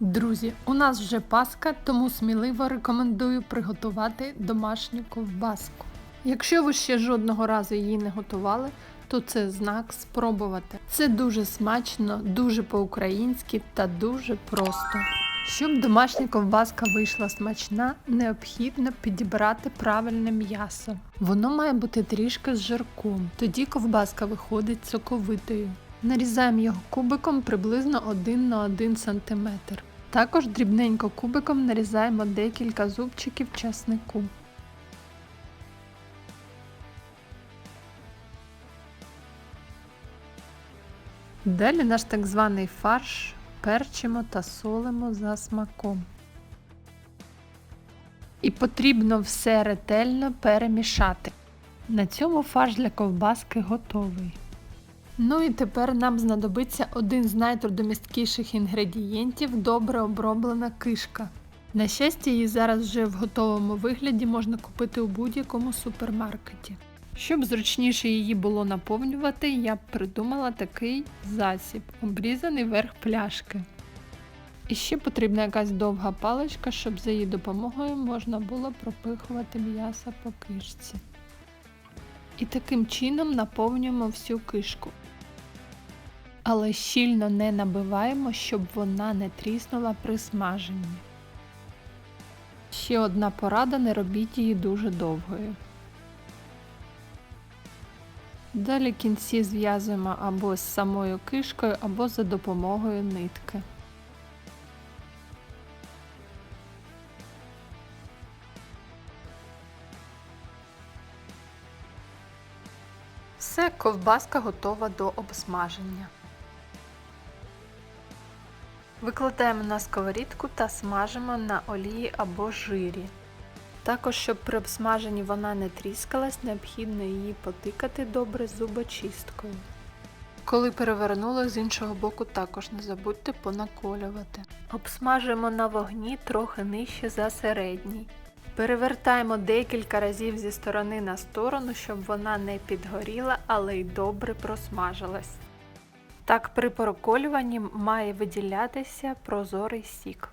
Друзі, у нас вже Пасха, тому сміливо рекомендую приготувати домашню ковбаску. Якщо ви ще жодного разу її не готували, то це знак спробувати. Це дуже смачно, дуже по-українськи та дуже просто. Щоб домашня ковбаска вийшла смачна, необхідно підібрати правильне м'ясо. Воно має бути трішки з жирком, тоді ковбаска виходить соковитою. Нарізаємо його кубиком приблизно 1 на 1 см. Також дрібненько кубиком нарізаємо декілька зубчиків часнику. Далі наш так званий фарш перчимо та солимо за смаком. І потрібно все ретельно перемішати. На цьому фарш для ковбаски готовий. Ну і тепер нам знадобиться один з найтрудомісткіших інгредієнтів добре оброблена кишка. На щастя, її зараз вже в готовому вигляді можна купити у будь-якому супермаркеті. Щоб зручніше її було наповнювати, я придумала такий засіб, обрізаний верх пляшки. І ще потрібна якась довга паличка, щоб за її допомогою можна було пропихувати м'ясо по кишці. І таким чином наповнюємо всю кишку. Але щільно не набиваємо, щоб вона не тріснула при смаженні. Ще одна порада, не робіть її дуже довгою. Далі кінці зв'язуємо або з самою кишкою, або за допомогою нитки. Все, ковбаска готова до обсмаження. Викладаємо на сковорідку та смажимо на олії або жирі. Також, щоб при обсмаженні вона не тріскалась, необхідно її потикати добре зубочисткою. Коли перевернули з іншого боку, також не забудьте понаколювати. Обсмажуємо на вогні трохи нижче за середній. Перевертаємо декілька разів зі сторони на сторону, щоб вона не підгоріла, але й добре просмажилась. Так при проколюванні має виділятися прозорий сік.